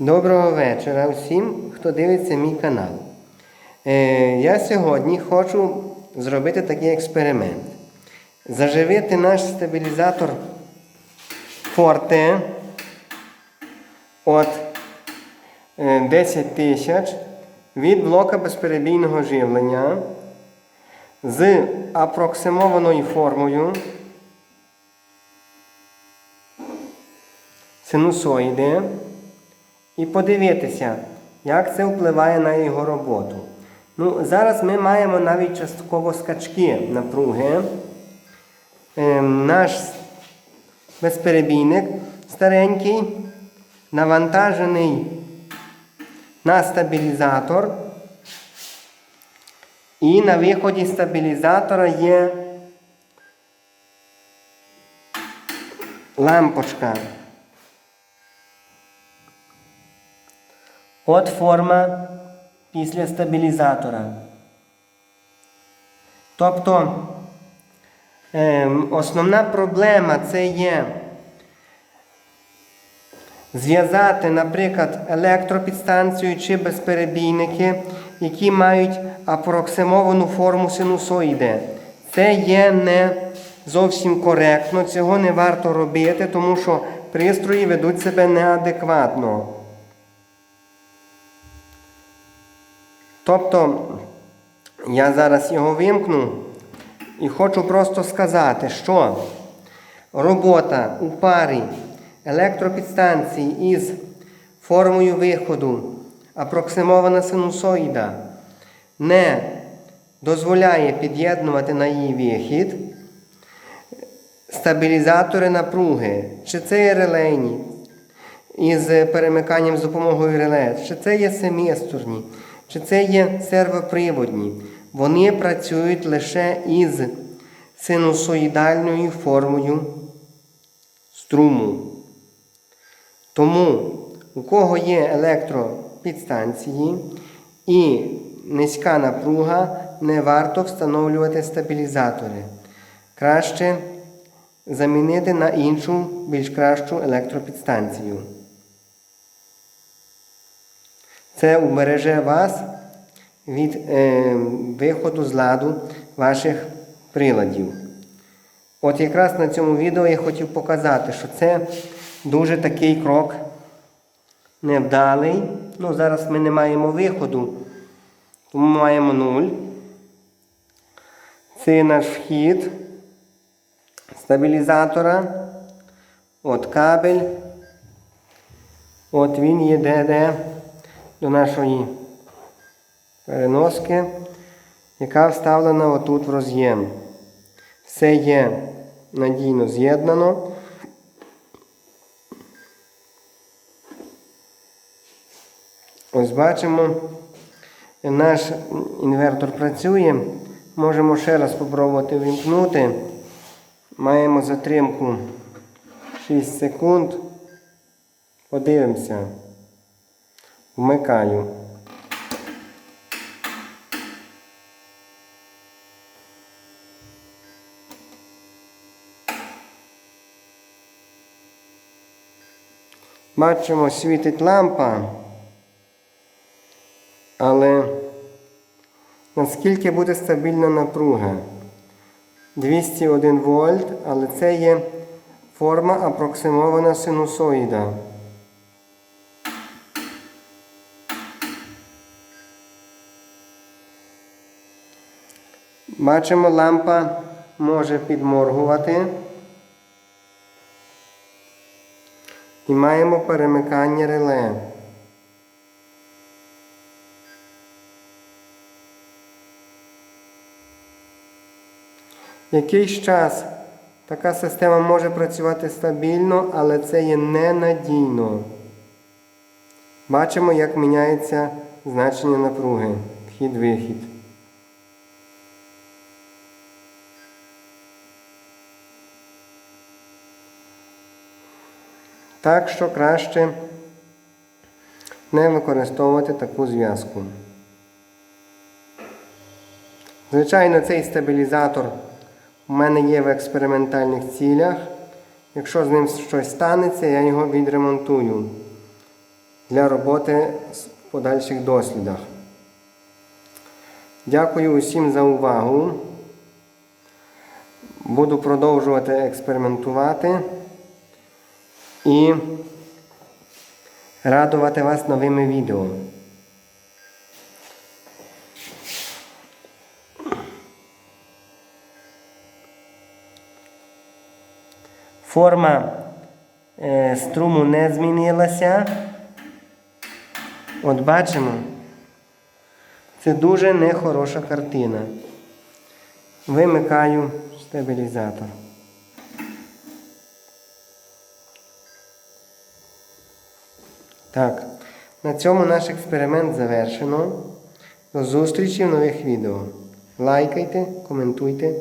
Доброго вечора всім, хто дивиться мій канал. Е, я сьогодні хочу зробити такий експеримент. Заживити наш стабілізатор Forte от е, 10 тисяч від блока безперебійного живлення з апроксимованою формою синусоїди і подивитися, як це впливає на його роботу. Ну, Зараз ми маємо навіть частково скачки напруги. Ем, наш безперебійник старенький, навантажений на стабілізатор. І на виході стабілізатора є лампочка. От форма після стабілізатора. Тобто ем, основна проблема це є зв'язати, наприклад, електропідстанцію чи безперебійники, які мають апроксимовану форму синусоїди. Це є не зовсім коректно, цього не варто робити, тому що пристрої ведуть себе неадекватно. Тобто я зараз його вимкну і хочу просто сказати, що робота у парі електропідстанції із формою виходу апроксимована синусоїда не дозволяє під'єднувати на її вихід стабілізатори напруги, чи це є релейні із перемиканням з допомогою реле, чи це є семисторні, чи це є сервоприводні. Вони працюють лише із синусоїдальною формою струму. Тому, у кого є електропідстанції і низька напруга, не варто встановлювати стабілізатори. Краще замінити на іншу, більш кращу електропідстанцію. Це убереже вас від е, виходу з ладу ваших приладів. От якраз на цьому відео я хотів показати, що це дуже такий крок невдалий. Ну, зараз ми не маємо виходу, тому маємо 0. Це наш вхід стабілізатора. От кабель. От він йде до нашої переноски, яка вставлена отут в роз'єм. Все є надійно з'єднано. Ось бачимо, наш інвертор працює. Можемо ще раз спробувати вимкнути. Маємо затримку 6 секунд. Подивимося. Вмикаю. Бачимо, світить лампа, але наскільки буде стабільна напруга? 201 вольт, але це є форма апроксимована синусоїда. Бачимо, лампа може підморгувати. І маємо перемикання реле. Якийсь час така система може працювати стабільно, але це є ненадійно. Бачимо, як міняється значення напруги. Вхід-вихід. Так що краще не використовувати таку зв'язку. Звичайно, цей стабілізатор у мене є в експериментальних цілях. Якщо з ним щось станеться, я його відремонтую. для роботи в подальших дослідах. Дякую усім за увагу. Буду продовжувати експериментувати і радувати вас новими відео. Форма е, струму не змінилася. От бачимо. Це дуже нехороша картина. Вимикаю стабілізатор. Так, на цьому наш експеримент завершено. До зустрічі в нових відео. Лайкайте, коментуйте.